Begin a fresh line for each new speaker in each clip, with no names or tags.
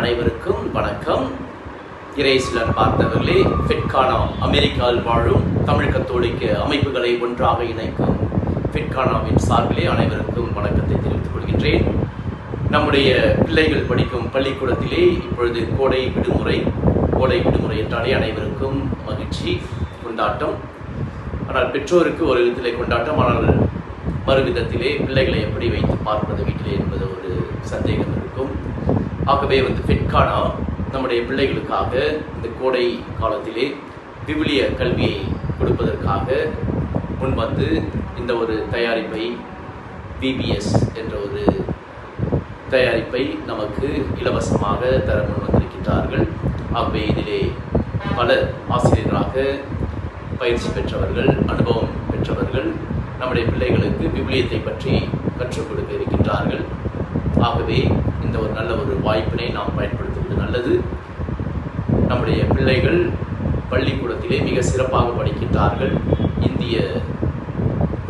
அனைவருக்கும் வணக்கம். இறைசிலர் பார்த்தவர்களே ஃபிட்கானா அமெரிக்காவில் வாழும் தமிழ் கத்தோலிக்க அமைப்புகளை ஒன்றாக இணைக்கும் ஃபிட்கானாவின் சார்பிலே அனைவருக்கும் வணக்கத்தை தெரிவித்துக் கொள்கின்றேன். நம்முடைய பிள்ளைகள் படிக்கும் பள்ளிக்கூடத்திலே இப்பொழுது கோடை விடுமுறை. கோடை விடுமுறை என்றாலே அனைவருக்கும் மகிழ்ச்சி கொண்டாட்டம். ஆனால் பெற்றோருக்கு ஒரு விதத்திலே கொண்டாட்டம் ஆனால் மறுவிதத்திலே பிள்ளைகளை எப்படி வைத்து பார்ப்பது வீட்டிலே என்பது ஒரு சந்தேகம் இருக்கும் ஆகவே வந்து ஃபிட்கானா நம்முடைய பிள்ளைகளுக்காக இந்த கோடை காலத்திலே விவிலிய கல்வியை கொடுப்பதற்காக முன்வந்து இந்த ஒரு தயாரிப்பை பிபிஎஸ் என்ற ஒரு தயாரிப்பை நமக்கு இலவசமாக தர முன் வந்திருக்கின்றார்கள். ஆகவே இதிலே பல ஆசிரியர்களாக பயிற்சி பெற்றவர்கள் அனுபவம் பெற்றவர்கள் நம்முடைய பிள்ளைகளுக்கு விவிலியத்தை பற்றி கற்றுக் கொடுக்க இருக்கின்றார்கள். ஆகவே நல்ல ஒரு வாய்ப்பினை நாம் பயன்படுத்துவது நல்லது. நம்முடைய பிள்ளைகள் பள்ளிக்கூடத்திலே மிக சிறப்பாக படிக்கின்றார்கள். இந்திய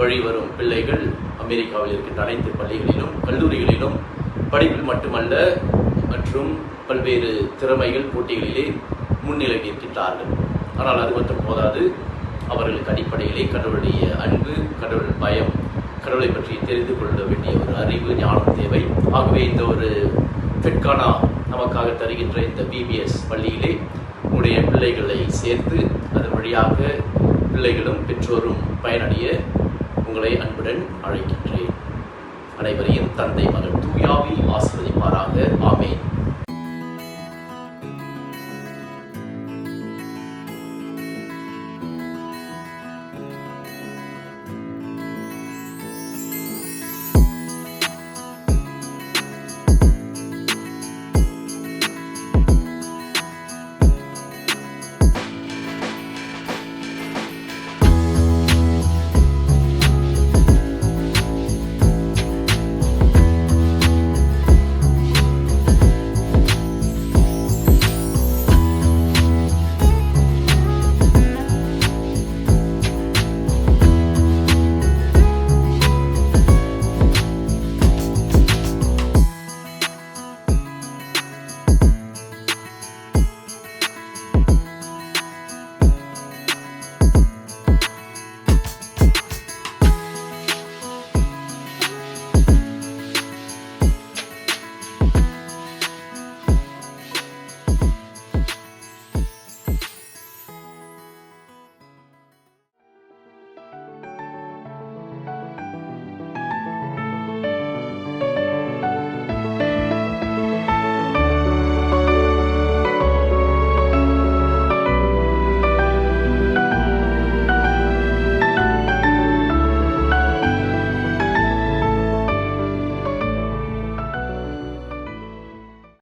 வழிவரும் பிள்ளைகள் அமெரிக்காவில் இருக்கின்ற அனைத்து பள்ளிகளிலும் கல்லூரிகளிலும் படிப்பில் மட்டுமல்ல மற்றும் பல்வேறு திறமைகள் போட்டிகளிலே முன்னிலை நிற்கின்றார்கள். ஆனால் அது மட்டும் போதாது அவர்களுக்கு அடிப்படையிலே கடவுளுடைய அன்பு கடவுள் பயம் கடவுளை பற்றி தெரிந்து கொள்ள வேண்டிய ஒரு அறிவு ஞானம் தேவை. ஆகவே இந்த ஒரு ஃபிட்கானா நமக்காக தருகின்ற இந்த பிபிஎஸ் பள்ளியிலே உங்களுடைய பிள்ளைகளை சேர்த்து அதன் வழியாக பிள்ளைகளும் பெற்றோரும் பயனடைய உங்களை அன்புடன் அழைக்கின்றேன். அனைவரையும் தந்தை மகன் தூயாவி ஆசிர்வதிப்பாராக.